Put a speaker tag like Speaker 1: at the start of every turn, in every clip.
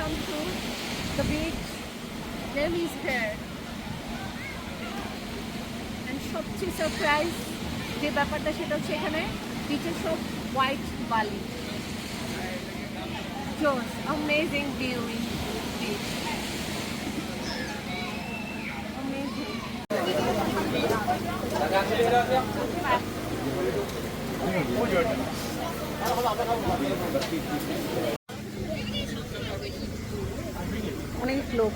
Speaker 1: come to the beach. Name is there. And সবচেয়ে surprise যে ব্যাপারটা সেটা হচ্ছে এখানে বিচের সব হোয়াইট বালি জোস amazing view in beach amazing অনেক লোক।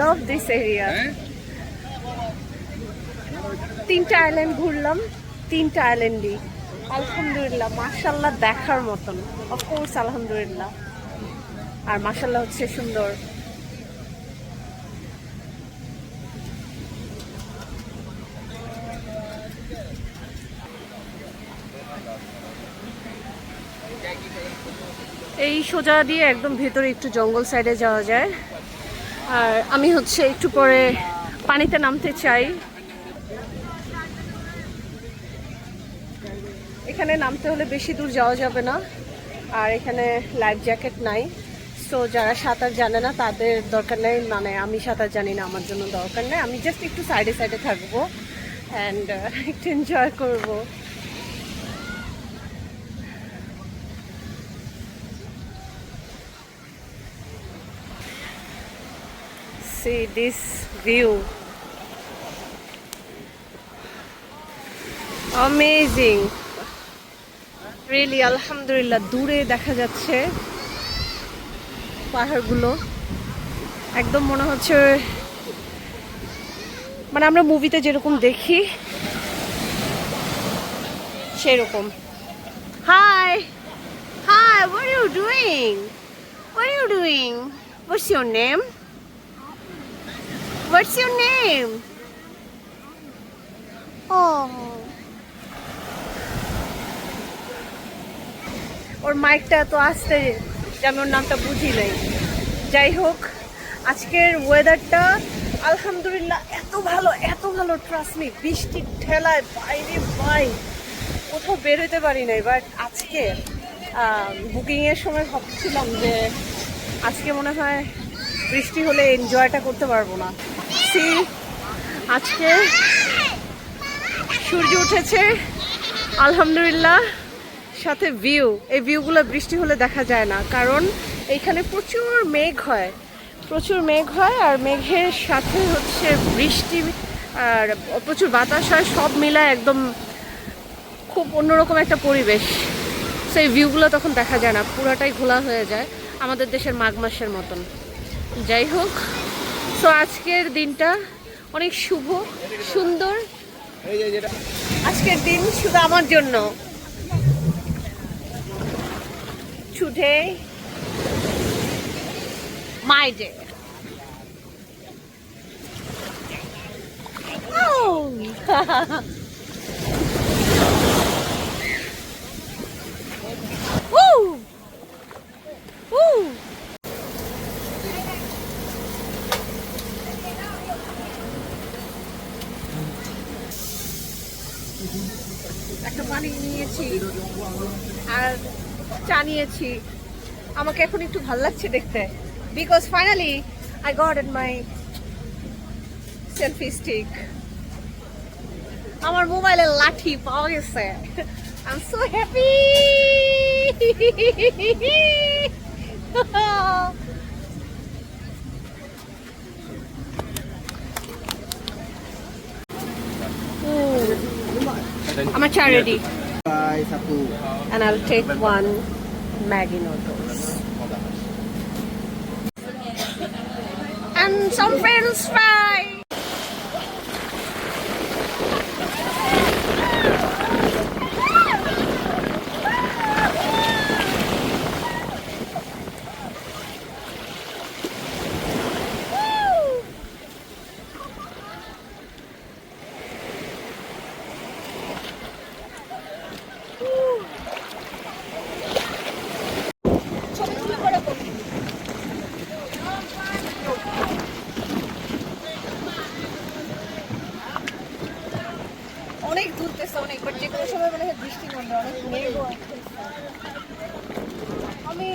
Speaker 1: লাভ দিস এরিয়া তিনটা আইল্যান্ড ঘুরলাম তিনটা আইল্যান্ডই আলহামদুলিল্লাহ মার্শাল্লাহ দেখার মতন। অফকোর্স আলহামদুলিল্লাহ। আর মার্শাল্লাহ হচ্ছে সুন্দর। এই সোজা দিয়ে একদম ভেতরে একটু জঙ্গল সাইডে যাওয়া যায়। আর আমি হচ্ছে একটু পরে পানিতে নামতে চাই। এখানে নামতে হলে বেশি দূর যাওয়া যাবে না। আর এখানে লাইফ জ্যাকেট নাই। সো যারা সাঁতার জানে না, তাদের দরকার নেই। মানে আমি সাঁতার জানি না, আমার জন্য দরকার নেই। আমি জাস্ট একটু সাইডে সাইডে থাকব অ্যান্ড একটু এনজয় করব। See this view amazing really আলহামদুলিল্লাহ দূরে দেখা যাচ্ছে পাহাড়গুলো একদম মনে হচ্ছে মানে আমরা মুভিতে যেরকম দেখি সেরকম hi hi what are you doing what are you doing what's your name What's your name? Oh. ওর মাইকটা তো আসতে যে আমি ওর নামটা বুঝি নাই যাই হোক, আজকের ওয়েদারটা আলহামদুলিল্লাহ এত ভালো এত ভালো ট্রাস্টমি বৃষ্টির ঠেলায় বাইরে বাই কোথাও বেরোতে পারি নাই বাট আজকে বুকিংয়ের সময় ভাবছিলাম যে আজকে মনে হয় বৃষ্টি হলে এনজয়টা করতে পারব না। সি আজকে সূর্য উঠেছে, আলহামদুলিল্লাহ। সাথে ভিউ এই ভিউগুলো বৃষ্টি হলে দেখা যায় না, কারণ এইখানে প্রচুর মেঘ হয়। প্রচুর মেঘ হয় আর মেঘের সাথে হচ্ছে বৃষ্টি আর প্রচুর বাতাস হয়, সব মিলায় একদম খুব অন্যরকম একটা পরিবেশ। সেই ভিউগুলো তখন দেখা যায় না, পুরোটাই ঘোলা হয়ে যায় আমাদের দেশের মাঘ মাসের মতন। যাই হোক সো আজকের দিনটা অনেক শুভ, সুন্দর। আজকের দিন শুধু আমার জন্য। today my একটা পানি নিয়েছি আর চা নিয়েছি। আমাকে এখন একটু ভালো লাগছে দেখতে। Because finally I got at my selfie stick আমার মোবাইলে লাঠি পাওয়া গেছে। I so happy আমার চা ready
Speaker 2: Bye, satu.
Speaker 1: and I'll take one Maggie noodles. And some French fry. অনেক দুলতেছে অনেক বাট যে কোনো সময় মানে বৃষ্টি অনেক আমি